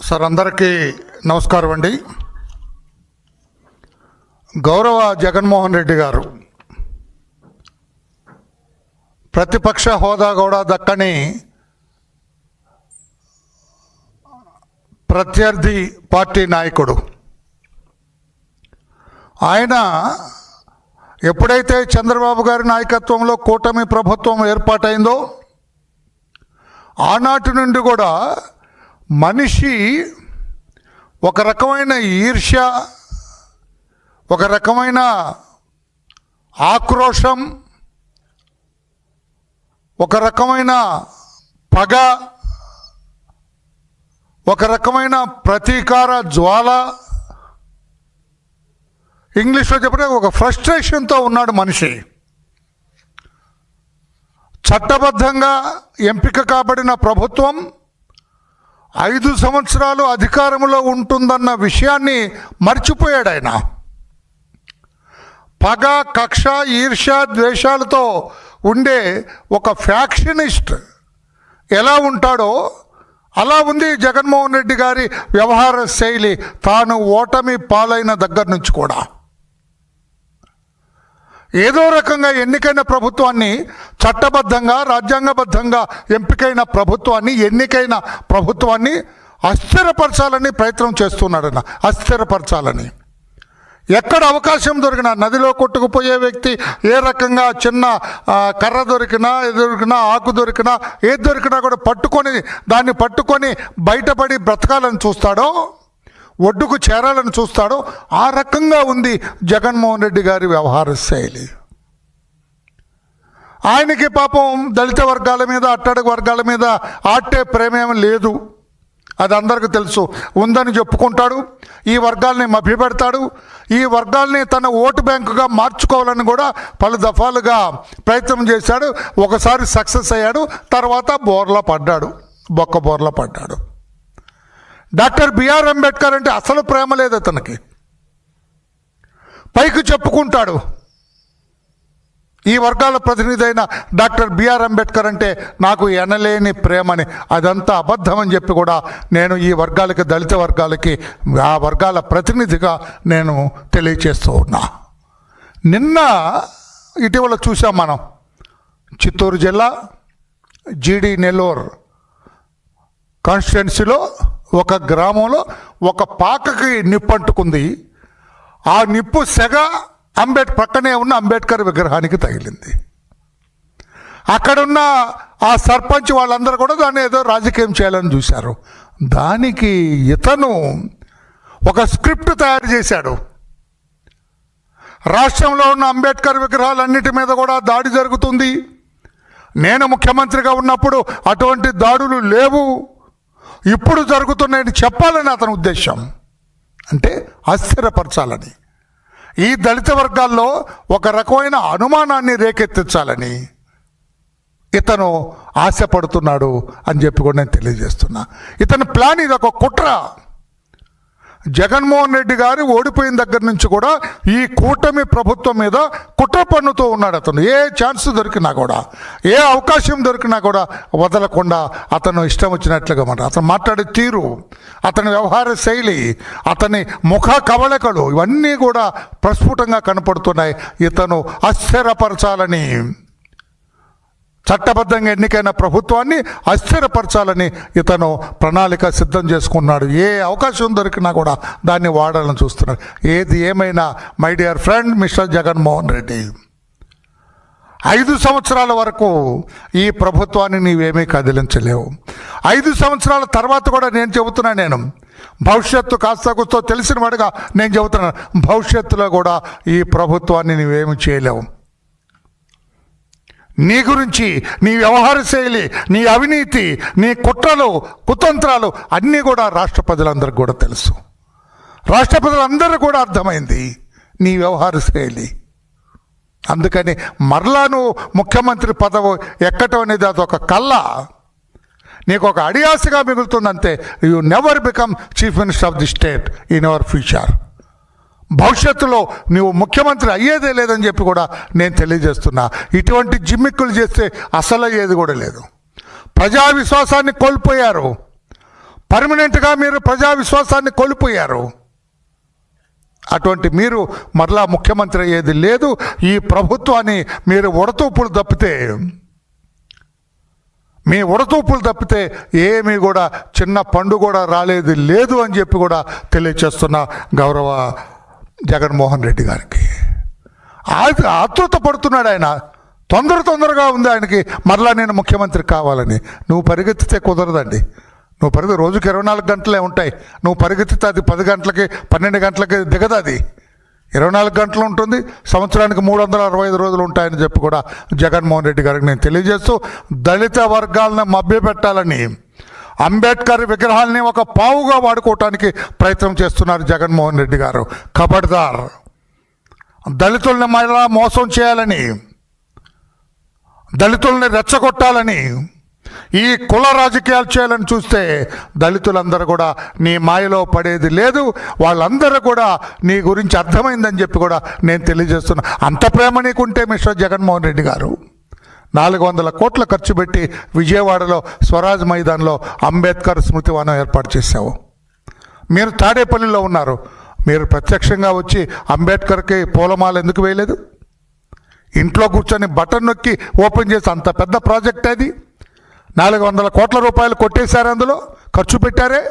Sir అందరికీ నమస్కారం అండి. గౌరవ జగన్మోహన్ రెడ్డి గారు ప్రతిపక్ష హోదా కూడా దక్కని ప్రత్యర్థి పార్టీ నాయకుడు. ఆయన ఎప్పుడైతే చంద్రబాబు గారి నాయకత్వంలో కూటమి ప్రభుత్వం ఏర్పాటైందో ఆనాటి నుండి కూడా మనిషి ఒక రకమైన ఈర్ష్య ఒక రకమైన ఆక్రోషం ఒక రకమైన పగ ఒక రకమైన ప్రతీకార జ్వాల. ఇంగ్లీష్లో చెప్పిన ఒక ఫ్రస్ట్రేషన్తో ఉన్నాడు మనిషి. చట్టబద్ధంగా ఎంపిక కాబడిన ప్రభుత్వం ఐదు సంవత్సరాలు అధికారంలో ఉంటుందన్న విషయాన్ని మర్చిపోయాడు ఆయన. పగ కక్ష ఈర్ష ద్వేషాలతో ఉండే ఒక ఫ్యాక్షనిస్ట్ ఎలా ఉంటాడో అలా ఉంది జగన్మోహన్ రెడ్డి గారి వ్యవహార శైలి. తాను ఓటమి పాలైన దగ్గర నుంచి కూడా. ఏదో రకంగా ఎన్నికైన ప్రభుత్వాన్ని చట్టబద్ధంగా రాజ్యాంగబద్ధంగా ఎంపికైన ప్రభుత్వాన్ని ఎన్నికైన ప్రభుత్వాన్ని అస్థిరపరచాలని ప్రయత్నం చేస్తున్నాడన్న అస్థిరపరచాలని. ఎక్కడ అవకాశం దొరికినా నదిలో కొట్టుకుపోయే వ్యక్తి ఏ రకంగా చిన్న కర్ర దొరికినా దొరికినా ఆకు దొరికినా ఏది దొరికినా కూడా పట్టుకొని దాన్ని పట్టుకొని బయటపడి బ్రతకాలని చూస్తాడో ఒడ్డుకు చేరాలని చూస్తాడో ఆ రకంగా ఉంది జగన్మోహన్ రెడ్డి గారి వ్యవహార శైలి. ఆయనకి పాపం దళిత వర్గాల మీద అట్టడుగు వర్గాల మీద ఆట్టే ప్రేమేం లేదు. అది అందరికీ తెలుసు. ఉందని చెప్పుకుంటాడు. ఈ వర్గాల్ని మభ్యపెడతాడు. ఈ వర్గాల్ని తన ఓటు బ్యాంకుగా మార్చుకోవాలని కూడా పలు దఫాలుగా ప్రయత్నం చేశాడు. ఒకసారి సక్సెస్ అయ్యాడు. తర్వాత బోర్లా పడ్డాడు. బొక్క బోర్లా పడ్డాడు. డాక్టర్ బిఆర్ అంబేద్కర్ అంటే అసలు ప్రేమ లేదు అతనికి. పైకి చెప్పుకుంటాడు. ఈ వర్గాల ప్రతినిధి అయిన డాక్టర్ బిఆర్ అంబేద్కర్ అంటే నాకు ఎనలేని ప్రేమని. అదంతా అబద్ధం అని చెప్పి కూడా నేను ఈ వర్గాలకి దళిత వర్గాలకి ఆ వర్గాల ప్రతినిధిగా నేను తెలియచేస్తూ ఉన్నా. నిన్న ఇటీవల చూసాం మనం. చిత్తూరు జిల్లా జీడి నెల్లూరు కాన్స్టిట్యున్సీలో ఒక గ్రామంలో ఒక పాకకి నిప్పు అంటుకుంది ఆ నిప్పు సెగ అంబేడ్ పక్కనే ఉన్న అంబేద్కర్ విగ్రహానికి తగిలింది. అక్కడున్న ఆ సర్పంచ్ వాళ్ళందరూ కూడా దాన్ని ఏదో రాజకీయం చేయాలని చూశారు. దానికి ఇతను ఒక స్క్రిప్ట్ తయారు చేశాడు. రాష్ట్రంలో ఉన్న అంబేద్కర్ విగ్రహాలన్నిటి మీద కూడా దాడి జరుగుతుంది. నేను ముఖ్యమంత్రిగా ఉన్నప్పుడు అటువంటి దాడులు లేవు. ఇప్పుడు జరుగుతున్నాయని చెప్పాలని అతని ఉద్దేశం. అంటే అస్థిరపరచాలని. ఈ దళిత వర్గాల్లో ఒక రకమైన అనుమానాన్ని రేకెత్తించాలని ఇతను ఆశపడుతున్నాడు అని చెప్పి కూడా నేను తెలియజేస్తున్నా. ఇతని ప్లాన్ ఇది ఒక కుట్ర. జగన్మోహన్ రెడ్డి గారు ఓడిపోయిన దగ్గర నుంచి కూడా ఈ కూటమి ప్రభుత్వం మీద కుట్ర పన్నుతూ ఉన్నాడు అతను. ఏ ఛాన్స్ దొరికినా కూడా ఏ అవకాశం దొరికినా కూడా వదలకుండా అతను ఇష్టం వచ్చినట్లుగా మాట అతను మాట్లాడే తీరు అతని వ్యవహార శైలి అతని ముఖ కవళికలు ఇవన్నీ కూడా ప్రస్ఫుటంగా కనపడుతున్నాయి. ఇతను అస్థిరపరచాలని చట్టబద్ధంగా ఎన్నికైన ప్రభుత్వాన్ని అస్థిరపరచాలని ఇతను ప్రణాళిక సిద్ధం చేసుకున్నాడు. ఏ అవకాశం దొరికినా కూడా దాన్ని వాడాలని చూస్తున్నాడు ఏది ఏమైనా my dear friend mister Jaganmohan Reddy ఐదు సంవత్సరాల వరకు ఈ ప్రభుత్వాన్ని నీవేమీ కదిలించలేవు. ఐదు సంవత్సరాల తర్వాత కూడా నేను చెబుతున్నా నేను భవిష్యత్తు కాస్త కూస్తో తెలిసిన వాడుగా నేను చెబుతున్నాను భవిష్యత్తులో కూడా ఈ ప్రభుత్వాన్ని నీవేమి చేయలేవు. నీ గురించి నీ వ్యవహార శైలి నీ అవినీతి నీ కుట్రలు కుతంత్రాలు అన్నీ కూడా రాష్ట్ర ప్రజలందరికీ కూడా తెలుసు. రాష్ట్ర ప్రజలందరూ కూడా అర్థమైంది నీ వ్యవహార శైలి. అందుకని మరలా నువ్వు ముఖ్యమంత్రి పదవి ఎక్కటం అనేది అదొక కళ్ళ నీకు ఒక అడియాసగా మిగులుతుందంతే you never become chief minister of the state in our future భవిష్యత్తులో నువ్వు ముఖ్యమంత్రి అయ్యేదే లేదని చెప్పి కూడా నేను తెలియజేస్తున్నా. ఇటువంటి జిమ్మిక్కులు చేస్తే అసలు అయ్యేది కూడా లేదు. ప్రజా విశ్వాసాన్ని కోల్పోయారు. పర్మనెంట్గా మీరు ప్రజా విశ్వాసాన్ని కోల్పోయారు. అటువంటి మీరు మరలా ముఖ్యమంత్రి అయ్యేది లేదు. ఈ ప్రభుత్వాన్ని మీరు ఉడతూపులు తప్పితే మీ ఉడతూపులు తప్పితే ఏమీ కూడా చిన్న పండు కూడా రాలేదు లేదు అని చెప్పి కూడా తెలియచేస్తున్న గౌరవ జగన్మోహన్ రెడ్డి గారికి. ఆ- ఆతృత పడుతున్నాడు ఆయన. తొందర తొందరగా ఉంది ఆయనకి. మరలా నేను ముఖ్యమంత్రి కావాలని. నువ్వు పరిగెత్తితే కుదరదండి. నువ్వు పరిగె రోజుకి ఇరవై నాలుగు గంటలే ఉంటాయి. నువ్వు పరిగెత్తితే అది పది గంటలకి పన్నెండు గంటలకి దిగదు అది. ఇరవై నాలుగు గంటలు ఉంటుంది. సంవత్సరానికి మూడు వందల అరవై ఐదు రోజులు ఉంటాయని చెప్పి కూడా జగన్మోహన్ రెడ్డి గారికి నేను తెలియజేస్తూ దళిత వర్గాలను మభ్యపెట్టాలని అంబేద్కర్ విగ్రహాల్ని ఒక పావుగా వాడుకోవటానికి ప్రయత్నం చేస్తున్నారు జగన్మోహన్ రెడ్డి గారు. కబడ్దార్ దళితుల్ని మళ్ళా మోసం చేయాలని దళితుల్ని రెచ్చగొట్టాలని ఈ కుల రాజకీయాలు చేయాలని చూస్తే దళితులందరూ కూడా నీ మాయలో పడేది లేదు వాళ్ళందరూ కూడా నీ గురించి అర్థమైందని చెప్పి కూడా నేను తెలియజేస్తున్నా. అంత ప్రేమ నీకుంటే మిస్టర్ జగన్మోహన్ రెడ్డి గారు. నాలుగు వందల కోట్ల ఖర్చు పెట్టి విజయవాడలో స్వరాజ్ మైదాన్లో అంబేద్కర్ స్మృతివనం ఏర్పాటు చేశావు. మీరు తాడేపల్లిలో ఉన్నారు. మీరు ప్రత్యక్షంగా వచ్చి అంబేద్కర్కి పూలమాల ఎందుకు వేయలేదు? ఇంట్లో కూర్చొని బటన్ నొక్కి ఓపెన్ చేసి అంత పెద్ద ప్రాజెక్ట్ అది నాలుగు వందల కోట్ల రూపాయలు కొట్టేశారు అందులో? ఖర్చు పెట్టారే?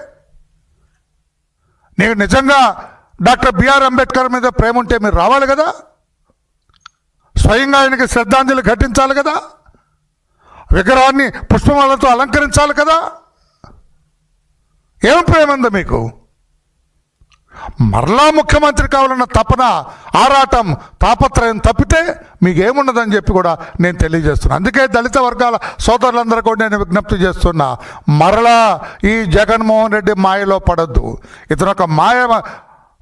నేను నిజంగా డాక్టర్ బిఆర్ అంబేద్కర్ మీద ప్రేమ ఉంటే మీరు రావాలి కదా? స్వయంగా ఆయనకి శ్రద్ధాంజలి ఘటించాలి కదా? విగ్రహాన్ని పుష్పమాలతో అలంకరించాలి కదా? ఏం ప్రేమ మీకు? మరలా ముఖ్యమంత్రి కావాలన్న తపన ఆరాటం తాపత్రయం తప్పితే మీకేముండదని చెప్పి కూడా నేను తెలియజేస్తున్నా. అందుకే దళిత వర్గాల సోదరులందరూ కూడా నేను విజ్ఞప్తి చేస్తున్నా. మరలా ఈ జగన్మోహన్ రెడ్డి మాయలో పడద్దు. ఇతను ఒక మాయ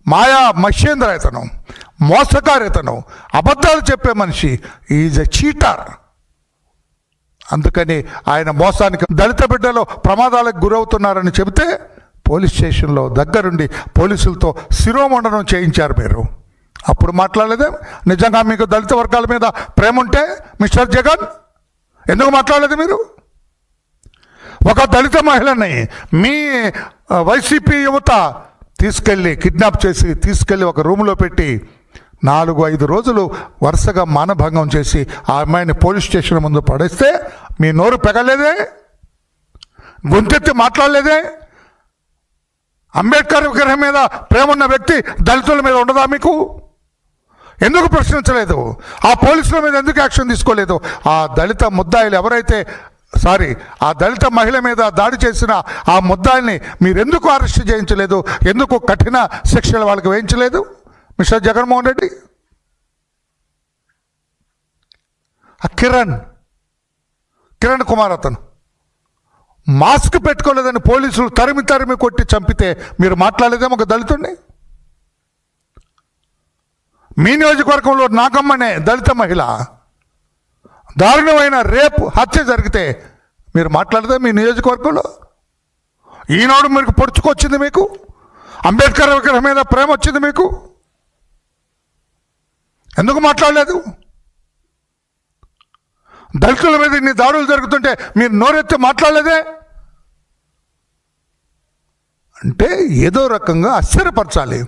మాయా మహేంద్రతనం ఇతను మోసకారు ఇతను అబద్ధాలు చెప్పే మనిషి ఈజ్ ఎ చీటర్ అందుకని ఆయన మోసానికి దళిత బిడ్డలో ప్రమాదాలకు గురవుతున్నారని చెబితే పోలీస్ స్టేషన్లో దగ్గరుండి పోలీసులతో శిరోమండనం చేయించారు మీరు. అప్పుడు మాట్లాడలేదే? నిజంగా మీకు దళిత వర్గాల మీద ప్రేమ ఉంటే మిస్టర్ జగన్? ఎందుకు మాట్లాడలేదు మీరు? ఒక దళిత మహిళని మీ వైసీపీ యువత తీసుకెళ్ళి కిడ్నాప్ చేసి తీసుకెళ్ళి ఒక రూమ్లో పెట్టి నాలుగు ఐదు రోజులు వరుసగా మానభంగం చేసి ఆ అమ్మాయిని పోలీస్ స్టేషన్ ముందు పడేస్తే మీ నోరు పెగలేదే? గొంతెత్తి మాట్లాడలేదే? అంబేద్కర్ విగ్రహం మీద ప్రేమ ఉన్న వ్యక్తి దళితుల మీద ఉండదా మీకు? ఎందుకు ప్రశ్నించలేదు? ఆ పోలీసుల మీద ఎందుకు యాక్షన్ తీసుకోలేదు? ఆ దళిత ముద్దాయిలు ఎవరైతే సారీ ఆ దళిత మహిళ మీద దాడి చేసిన ఆ ముద్దాల్ని మీరెందుకు అరెస్ట్ చేయించలేదు? ఎందుకు కఠిన శిక్షలు వాళ్ళకి వేయించలేదు? మిస్టర్ జగన్మోహన్ రెడ్డి? ఆ కిరణ్ కిరణ్ కుమార్ అతను. మాస్క్ పెట్టుకోలేదని పోలీసులు తరిమి తరిమి కొట్టి చంపితే మీరు మాట్లాడలేదేమో ఒక దళితుడిని మీ నియోజకవర్గంలో నాగమ్మనే దళిత మహిళ. దారుణమైన రేపు హత్య జరిగితే మీరు మాట్లాడితే మీ నియోజకవర్గంలో? ఈనాడు మీకు పొడుచుకొచ్చింది మీకు? అంబేద్కర్ విగ్రహం మీద ప్రేమ వచ్చింది మీకు? ఎందుకు మాట్లాడలేదు? దళితుల మీద ఇన్ని దాడులు జరుగుతుంటే మీరు నోరెత్తి మాట్లాడలేదే? అంటే ఏదో రకంగా ఆశ్చర్యపరచాలి.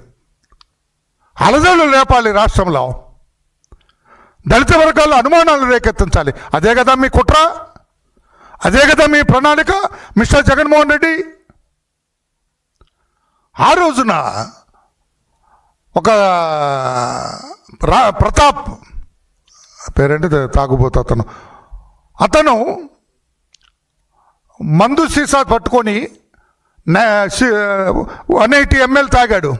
అలజడులు లేపాలి రాష్ట్రంలో. దళిత వర్గాల్లో అనుమానాలు రేకెత్తించాలి. అదే కదా మీ కుట్ర? అదే కదా మీ ప్రణాళిక? మిస్టర్ జగన్మోహన్ రెడ్డి? ఆ రోజున ఒక ప్రతాప్ పేరేంటి? తాగుబోతు అతను. అతను మందు సీసా పట్టుకొని వన్ ఎయిటీ ఎంఎల్ తాగాడు.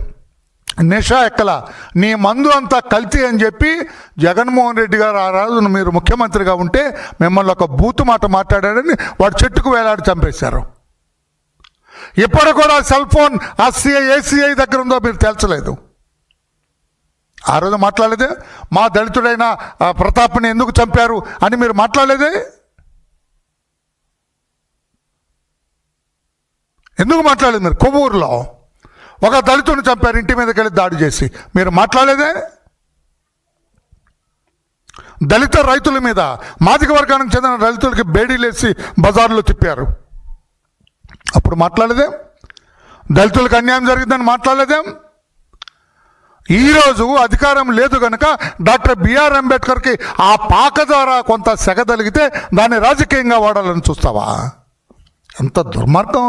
నిషా ఎక్కల నీ మందు అంతా కల్తీ అని చెప్పి జగన్మోహన్ రెడ్డి గారు ఆ రోజున మీరు ముఖ్యమంత్రిగా ఉంటే మిమ్మల్ని ఒక బూతు మాట మాట్లాడాడని వాడు చెట్టుకు వేలాడి చంపేశారు. ఇప్పుడు కూడా సెల్ ఫోన్ ఆ సిఐ ఏసీఐ దగ్గర ఉందో మీరు తేల్చలేదు. ఆ రోజు మాట్లాడలేదే? మా దళితుడైన ప్రతాప్ని ఎందుకు చంపారు అని మీరు మాట్లాడలేదే? ఎందుకు మాట్లాడలేదు మీరు? కొవ్వూరులో. ఒక దళితుని చంపారు ఇంటి మీదకి వెళ్ళి దాడి చేసి. మీరు మాట్లాడలేదే? దళిత రైతుల మీద మాదిక వర్గానికి చెందిన దళితులకి బేడీలేసి బజార్లో తిప్పారు. అప్పుడు మాట్లాడలేదే? దళితులకు అన్యాయం జరిగిందని మాట్లాడలేదేం? ఈరోజు అధికారం లేదు కనుక డాక్టర్ బిఆర్ అంబేద్కర్కి ఆ పాక ద్వారా కొంత సెగ తలిగితే దాన్ని రాజకీయంగా వాడాలని చూస్తావా? ఎంత దుర్మార్గం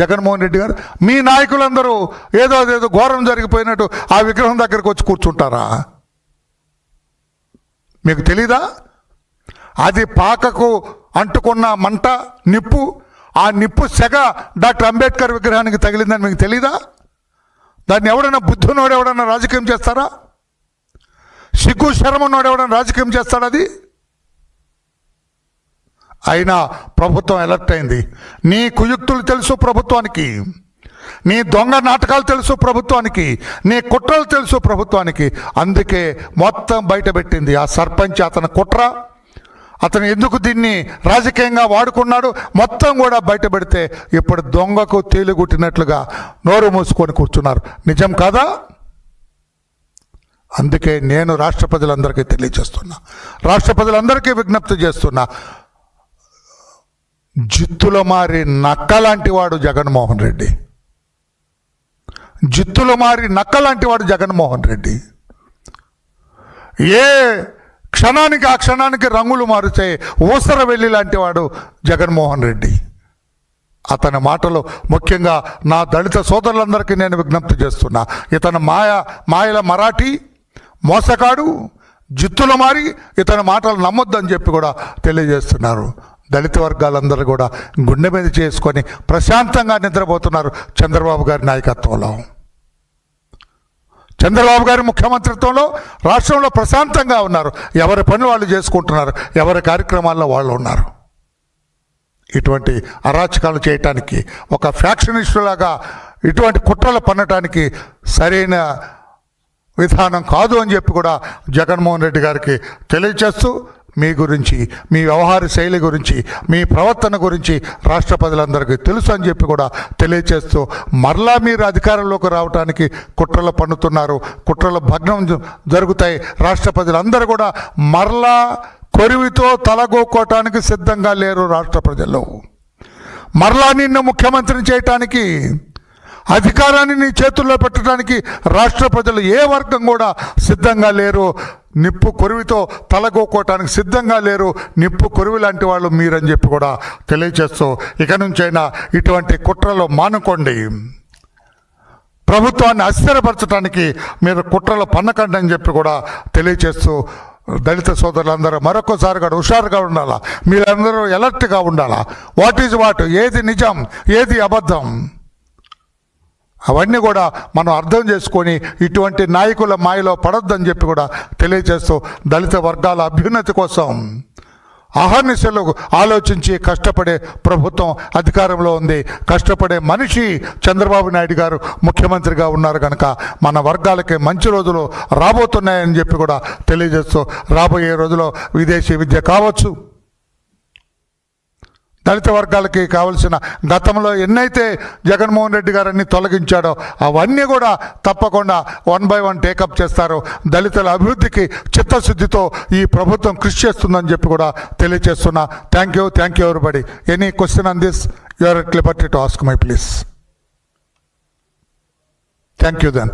జగన్మోహన్ రెడ్డి గారు? మీ నాయకులందరూ ఏదో అదేదో ఘోరం జరిగిపోయినట్టు ఆ విగ్రహం దగ్గరకు వచ్చి కూర్చుంటారా? మీకు తెలీదా? అది పాకకు అంటుకున్న మంట నిప్పు ఆ నిప్పు సెగ డాక్టర్ అంబేద్కర్ విగ్రహానికి తగిలిందని మీకు తెలీదా? దాన్ని ఎవడైనా బుద్ధునోడు ఎవడన్నా రాజకీయం చేస్తారా? సిగ్గు శరమనోడు ఎవడన్నా రాజకీయం చేస్తాడా అది? అయినా ప్రభుత్వం అలర్ట్ అయింది. నీ కుయుక్తులు తెలుసు ప్రభుత్వానికి. నీ దొంగ నాటకాలు తెలుసు ప్రభుత్వానికి. నీ కుట్రలు తెలుసు ప్రభుత్వానికి. అందుకే మొత్తం బయటపెట్టింది ఆ సర్పంచ్ అతని కుట్ర. అతను ఎందుకు దీన్ని రాజకీయంగా వాడుకున్నాడు? మొత్తం కూడా బయటపెడితే ఇప్పుడు దొంగకు తేలిగుట్టినట్లుగా నోరు మూసుకొని కూర్చున్నారు. నిజం కాదా? అందుకే నేను రాష్ట్ర ప్రజలందరికీ తెలియజేస్తున్నా. రాష్ట్ర ప్రజలందరికీ విజ్ఞప్తి చేస్తున్నా. జిత్తుల మారి నక్కలాంటి వాడు జగన్మోహన్ రెడ్డి. జిత్తుల మారి నక్కలాంటి వాడు జగన్మోహన్ రెడ్డి. ఏ క్షణానికి ఆ క్షణానికి రంగులు మారుతాయి ఊసర వెళ్ళి లాంటి వాడు జగన్మోహన్ రెడ్డి. అతని మాటలు ముఖ్యంగా నా దళిత సోదరులందరికీ నేను విజ్ఞప్తి చేస్తున్నా. ఇతను మాయ మాయల మరాఠీ మోసగాడు జిత్తుల మారి ఇతని మాటలు నమ్మొద్దని చెప్పి కూడా తెలియజేస్తున్నారు. దళిత వర్గాలందరూ కూడా గుండె మీద చేసుకొని ప్రశాంతంగా నిద్రపోతున్నారు చంద్రబాబు గారి నాయకత్వంలో. చంద్రబాబు గారి ముఖ్యమంత్రిత్వంలో రాష్ట్రంలో ప్రశాంతంగా ఉన్నారు. ఎవరి పని వాళ్ళు చేసుకుంటున్నారు ఎవరి కార్యక్రమాల్లో వాళ్ళు ఉన్నారు. ఇటువంటి అరాచకాలు చేయటానికి ఒక ఫ్యాక్షనిస్టులాగా ఇటువంటి కుట్రలు పన్నటానికి సరైన విధానం కాదు అని చెప్పి కూడా జగన్మోహన్ రెడ్డి గారికి తెలియచేస్తూ మీ గురించి మీ వ్యవహార శైలి గురించి మీ ప్రవర్తన గురించి రాష్ట్ర ప్రజలందరికీ తెలుసు అని చెప్పి కూడా తెలియచేస్తూ మరలా మీరు అధికారంలోకి రావడానికి కుట్రలు పన్నుతున్నారు కుట్రల భగ్నం జ- జరుగుతాయి. రాష్ట్ర ప్రజలందరూ కూడా మరలా కొరివితో తలగోక్కోవటానికి సిద్ధంగా లేరు రాష్ట్ర ప్రజలు. మరలా నిన్ను ముఖ్యమంత్రిని చేయటానికి అధికారాన్ని నీ చేతుల్లో పెట్టడానికి రాష్ట్ర ప్రజలు ఏ వర్గం కూడా సిద్ధంగా లేరు. నిప్పు కొరివితో తలగోకోటానికి సిద్ధంగా లేరు. నిప్పు కొరివి లాంటి వాళ్ళు మీరని చెప్పి కూడా తెలియచేస్తూ ఇక నుంచైనా ఇటువంటి కుట్రలు మానుకోండి. ప్రభుత్వాన్ని అస్థిరపరచడానికి మీరు కుట్రలు పన్నకండి అని చెప్పి కూడా తెలియచేస్తూ దళిత సోదరులందరూ మరొకసారి కూడా హుషారుగా ఉండాలా? మీరందరూ ఎలర్ట్గా ఉండాలా? వాట్ ఈజ్ వాట్ ఏది నిజం? ఏది అబద్ధం? అవన్నీ కూడా మనం అర్థం చేసుకొని ఇటువంటి నాయకుల మాయలో పడొద్దని చెప్పి కూడా తెలియజేస్తూ దళిత వర్గాల అభ్యున్నతి కోసం అహర్నిశలు ఆలోచించి కష్టపడే ప్రభుత్వం అధికారంలో ఉంది. కష్టపడే మనిషి చంద్రబాబు నాయుడు గారు ముఖ్యమంత్రిగా ఉన్నారు కనుక మన వర్గాలకి మంచి రోజులు రాబోతున్నాయని చెప్పి కూడా తెలియజేస్తూ రాబోయే రోజుల్లో విదేశీ విద్య కావచ్చు. దళిత వర్గాలకి కావలసిన గతంలో ఎన్నైతే జగన్మోహన్ రెడ్డి గారు తొలగించాడో అవన్నీ కూడా తప్పకుండా వన్ బై వన్ టేకప్ చేస్తారు. దళితుల అభివృద్ధికి చిత్తశుద్ధితో ఈ ప్రభుత్వం కృషి చేస్తుందని చెప్పి కూడా తెలియజేస్తున్నా. Thank you thank you everybody any question on this you are at liberty to ask my please thank you then